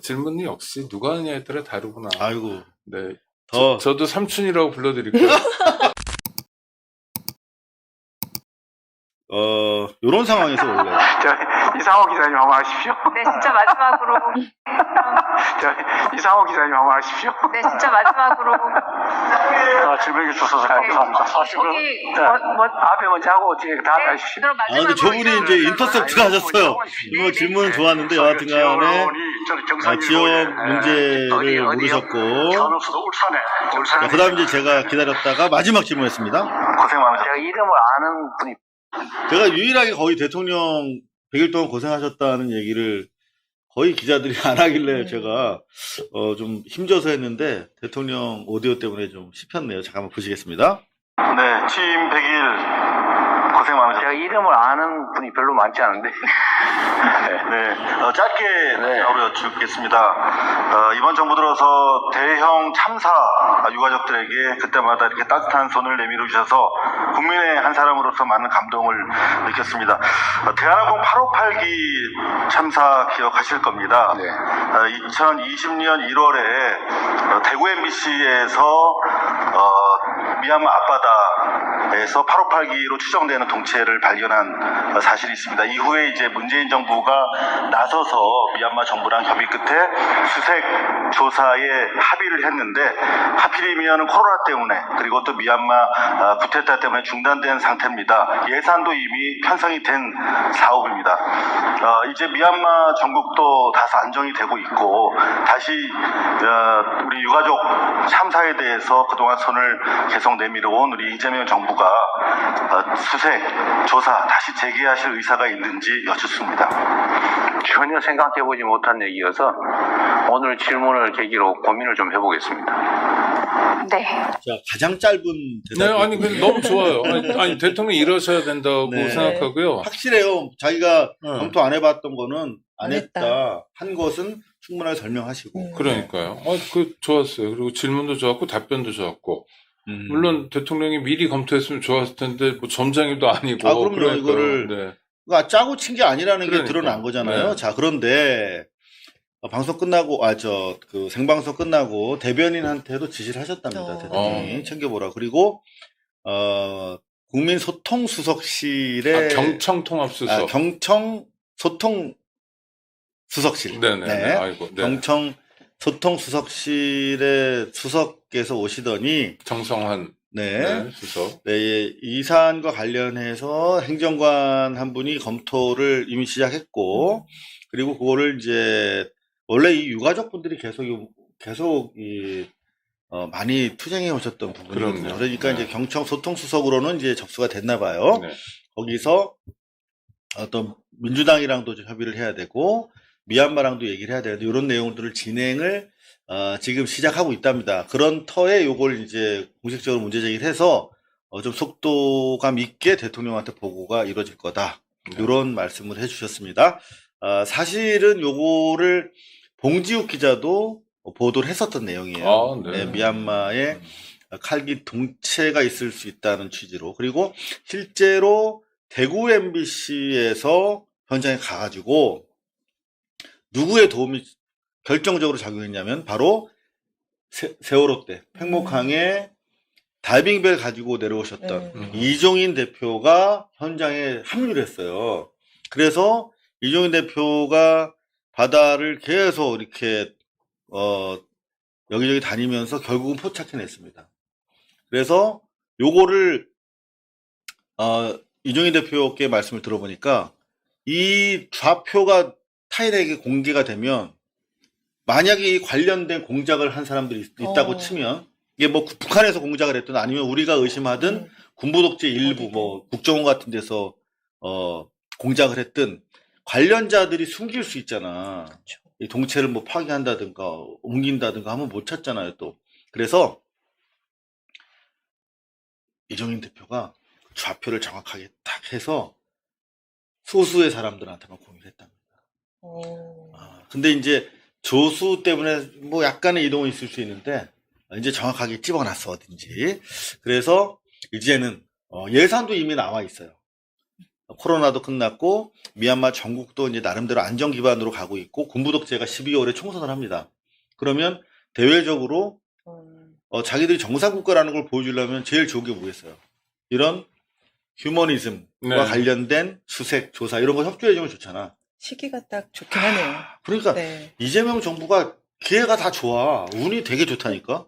질문이 역시 누가 하느냐에 따라 다르구나. 아이고 네. 더 저, 도 삼촌이라고 불러드릴까요? 어, 요런 상황에서 원래 저 이상호 기자님 한번 하십시오. 네, 진짜 마지막으로. 저 이상호 기자님 한번 하십시오. 네, 진짜 마지막으로. 아, 질문해 주셔서 감사합니다. 거기, 자, 뭐, 뭐, 앞에 먼저 하고 뒤에 다 네, 하십시오. 그럼 아 근데 마지막으로. 저분이 이제 이런 인터셉트가 하셨어요. 뭐 질문은 좋았는데 여하튼 간에 아, 지역 문제를 모르셨고 현업소도 울산에. 울산에. 그 다음 이제 제가 기다렸다가 마지막 질문했습니다. 고생 많으셨어요. 제가 이름을 아는 분이 제가 유일하게 거의 대통령 100일 동안 고생하셨다는 얘기를 거의 기자들이 안 하길래 제가 어, 좀 힘줘서 했는데 대통령 오디오 때문에 좀 씹혔네요. 잠깐만 보시겠습니다. 네, 취임 100일 고생 많으셨습니다. 제가 이름을 아는 분이 별로 많지 않은데. 네, 어, 짧게 하루 여쭙겠습니다. 어, 이번 정부 들어서 대형 참사 유가족들에게 그때마다 이렇게 따뜻한 손을 내밀어 주셔서 국민의 한 사람으로서 많은 감동을 느꼈습니다. 어, 대한항공 858기 참사 기억하실 겁니다. 네. 2020년 1월에 대구 MBC에서 어, 미얀마 앞바다 에서 858기로 추정되는 동체를 발견한 어, 사실이 있습니다. 이후에 이제 문재인 정부가 나서서 미얀마 정부랑 협의 끝에 수색 조사에 합의를 했는데 하필이면 코로나 때문에 그리고 또 미얀마 아, 쿠데타 때문에 중단된 상태입니다. 예산도 이미 편성이 된 사업입니다. 어, 이제 미얀마 전국도 다소 안정이 되고 있고 다시 어, 우리 유가족 참사에 대해서 그동안 손을 계속 내밀어온 우리 이재명 정부가 어, 수색 조사 다시 재개하실 의사가 있는지 여쭙습니다. 전혀 생각해보지 못한 얘기여서 오늘 질문을 계기로 고민을 좀 해보겠습니다. 네. 자, 가장 짧은 네, 아니, 근데 너무 좋아요. 아니, 아니, 대통령이 이러셔야 된다고 네. 생각하고요. 확실해요. 자기가 네. 검토 안 해봤던 거는 안안 했다. 했다. 한 것은 충분하게 설명하시고. 음. 그러니까요. 아, 그, 좋았어요. 그리고 질문도 좋았고, 답변도 좋았고. 음. 물론 대통령이 미리 검토했으면 좋았을 텐데, 뭐 점장님도 아니고. 아, 그럼요. 그러니까요. 이거를 네. 그러니까 짜고 친 게 아니라는 게 그러니까. 드러난 거잖아요. 네. 자, 그런데 어, 방송 끝나고 아 저 그 생방송 끝나고 대변인한테도 지시를 하셨답니다. 어. 대통령이 챙겨보라. 그리고 어 국민 소통 수석실에 아, 경청 통합 수석. 아, 경청 소통 수석실. 네네. 네. 네. 아이고. 네. 경청 소통 수석실에 수석께서 오시더니 정성환 네. 네, 수석. 네, 예, 이 사안과 관련해서 행정관 한 분이 검토를 이미 시작했고, 그리고 그거를 이제, 원래 이 유가족 분들이 계속, 이- 계속 이, 어, 많이 투쟁해 오셨던 부분이거든요. 그럼요. 그러니까 네. 이제 경청 소통수석으로는 이제 접수가 됐나 봐요. 네. 거기서 어떤 민주당이랑도 좀 협의를 해야 되고, 미얀마랑도 얘기를 해야 되는데, 이런 내용들을 진행을 어, 지금 시작하고 있답니다. 그런 터에 요걸 이제 공식적으로 문제 제기를 해서 어, 좀 속도감 있게 대통령한테 보고가 이루어질 거다. 네. 이런 말씀을 해주셨습니다. 어, 사실은 요거를 봉지욱 기자도 보도를 했었던 내용이에요. 아, 네. 네, 미얀마에 칼기 동체가 있을 수 있다는 취지로. 그리고 실제로 대구 MBC에서 현장에 가가지고 누구의 도움이 결정적으로 작용했냐면 바로 세, 세월호 때 팽목항에 다이빙벨 가지고 내려오셨던 음. 이종인 대표가 현장에 합류를 했어요. 그래서 이종인 대표가 바다를 계속 이렇게 어 여기저기 다니면서 결국은 포착해냈습니다. 그래서 요거를 어 이종인 대표께 말씀을 들어보니까 이 좌표가 타인에게 공개가 되면 만약에 이 관련된 공작을 한 사람들이 있- 있다고 어. 치면 이게 뭐 구- 북한에서 공작을 했든 아니면 우리가 의심하든 음. 군부 독재 일부 뭐 국정원 같은 데서 어 공작을 했든 관련자들이 숨길 수 있잖아. 그렇죠. 이 동체를 뭐 파괴한다든가 옮긴다든가 하면 못 찾잖아요 또. 그래서 이정인 대표가 좌표를 정확하게 딱 해서 소수의 사람들한테만 공유를 했답니다. 어. 아, 근데 이제 조수 때문에 뭐 약간의 이동은 있을 수 있는데 이제 정확하게 집어놨어 어딘지. 그래서 이제는 어, 예산도 이미 나와 있어요. 코로나도 끝났고 미얀마 전국도 이제 나름대로 안정 기반으로 가고 있고 군부 독재가 12월에 총선을 합니다. 그러면 대외적으로 음, 어, 자기들이 정상 국가라는 걸 보여주려면 제일 좋은 게 뭐겠어요? 이런 휴머니즘과 네. 관련된 수색 조사 이런 거 협조해주면 좋잖아. 시기가 딱 좋긴 하네요. 그러니까 네. 이재명 정부가 기회가 다 좋아. 운이 되게 좋다니까.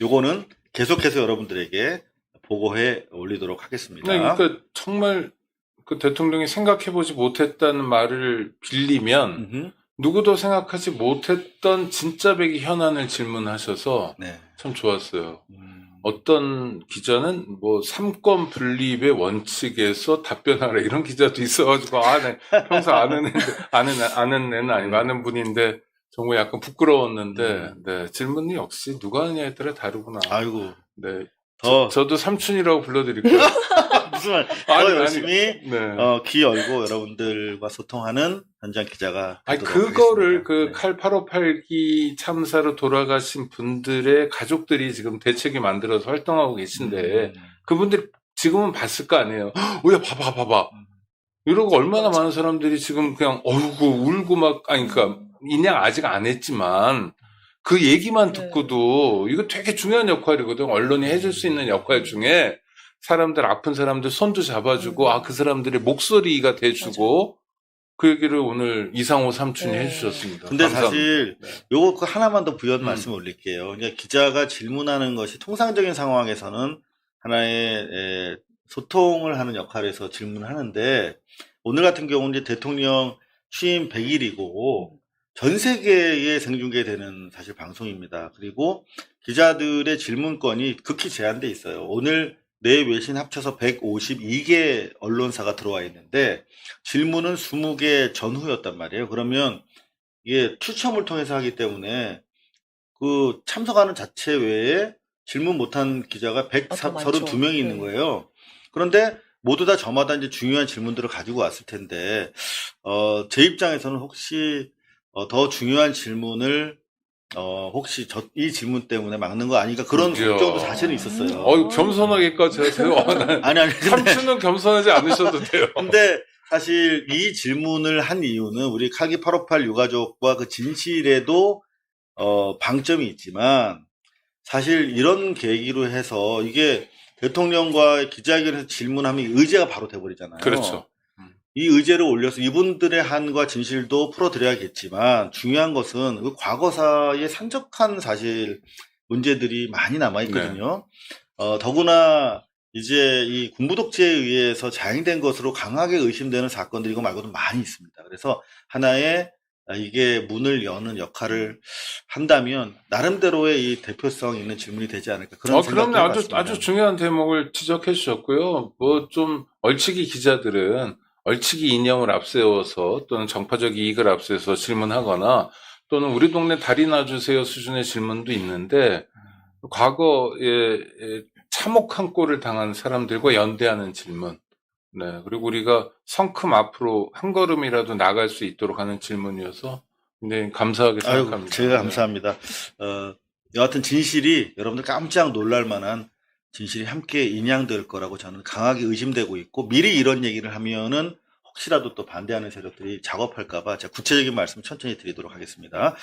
요거는 계속해서 여러분들에게 보고해 올리도록 하겠습니다. 네, 그러니까 정말 그 대통령이 생각해보지 못했다는 말을 빌리면 음흠. 누구도 생각하지 못했던 진짜 백이 현안을 질문하셔서 네. 참 좋았어요. 음. 어떤 기자는 뭐 삼권 분립의 원칙에서 답변하라 이런 기자도 있어가지고 아, 네. 평소 아는 애인데 아는 아는 애는 아니고 아는 분인데 정말 약간 부끄러웠는데 음. 네 질문이 역시 누가 하느냐에 따라 다르구나. 아이고 네, 더 저 도 삼촌이라고 불러드릴게요. 무슨 말? 아니, 더 아니. 열심히 네. 어, 귀 열고 여러분들과 소통하는 현장 기자가 아니 그거를. 그 네. 칼 858기 참사로 돌아가신 분들의 가족들이 지금 대책이 만들어서 활동하고 계신데 음. 그분들이 지금은 봤을 거 아니에요. 오야 봐봐 봐봐. 음. 이러고 얼마나 많은 사람들이 지금 그냥 어이구 울고 막 아니 그러니까 인양 아직 안 했지만 그 얘기만 네. 듣고도 이거 되게 중요한 역할이거든. 언론이 해줄 수 있는 역할 중에 사람들 아픈 사람들 손도 잡아주고 음. 아그 사람들의 목소리가 돼주고 그 얘기를 오늘 이상호 삼촌이 네. 해주셨습니다. 근데 감사합니다. 사실 네. 요거 그 하나만 더 부연 음. 말씀 올릴게요. 그러니까 기자가 질문하는 것이 통상적인 상황에서는 하나의 에, 소통을 하는 역할에서 질문을 하는데 오늘 같은 경우는 이제 대통령 취임 100일이고 전 세계에 생중계되는 사실 방송입니다. 그리고 기자들의 질문권이 극히 제한돼 있어요. 오늘 내 외신 합쳐서 152개 언론사가 들어와 있는데 질문은 20개 전후였단 말이에요. 그러면 이게 추첨을 통해서 하기 때문에 그 참석하는 자체 외에 질문 못한 기자가 아, 더 많죠. 132명이 있는 네. 거예요. 그런데 모두 다 저마다 이제 중요한 질문들을 가지고 왔을 텐데, 어, 제 입장에서는 혹시 어, 더 중요한 질문을 어, 혹시 저, 이 질문 때문에 막는 거 아닌가 그런 그죠. 걱정도 사실은 있었어요. 어유 겸손하게까지 하세요. 아, 난 아니, 아니, 근데, 삼촌은 겸손하지 않으셔도 돼요. 근데 사실 이 질문을 한 이유는 우리 카기 858 유가족과 그 진실에도 어, 방점이 있지만 사실 이런 계기로 해서 이게 대통령과 기자회견에서 질문하면 의제가 바로 돼버리잖아요. 그렇죠. 이 의제를 올려서 이분들의 한과 진실도 풀어드려야겠지만 중요한 것은 그 과거사에 산적한 사실 문제들이 많이 남아있거든요. 어, 더구나 이제 이 군부독재에 의해서 자행된 것으로 강하게 의심되는 사건들이 이거 말고도 많이 있습니다. 그래서 하나의 아, 이게 문을 여는 역할을 한다면 나름대로의 이 대표성 있는 질문이 되지 않을까 그런 어, 생각도 그럼요. 아주. 아주 중요한 대목을 지적해 주셨고요. 뭐 좀 얼치기 기자들은 얼치기 이념을 앞세워서 또는 정파적 이익을 앞세워서 질문하거나 또는 우리 동네 다리 놔주세요 수준의 질문도 있는데 과거에 에, 참혹한 꼴을 당한 사람들과 연대하는 질문. 네. 그리고 우리가 성큼 앞으로 한 걸음이라도 나갈 수 있도록 하는 질문이어서 굉장히 감사하게 아유, 생각합니다. 제가 네. 감사합니다. 어, 여하튼 진실이 여러분들 깜짝 놀랄 만한 진실이 함께 인양될 거라고 저는 강하게 의심되고 있고 미리 이런 얘기를 하면은 혹시라도 또 반대하는 세력들이 작업할까봐 제가 구체적인 말씀 천천히 드리도록 하겠습니다.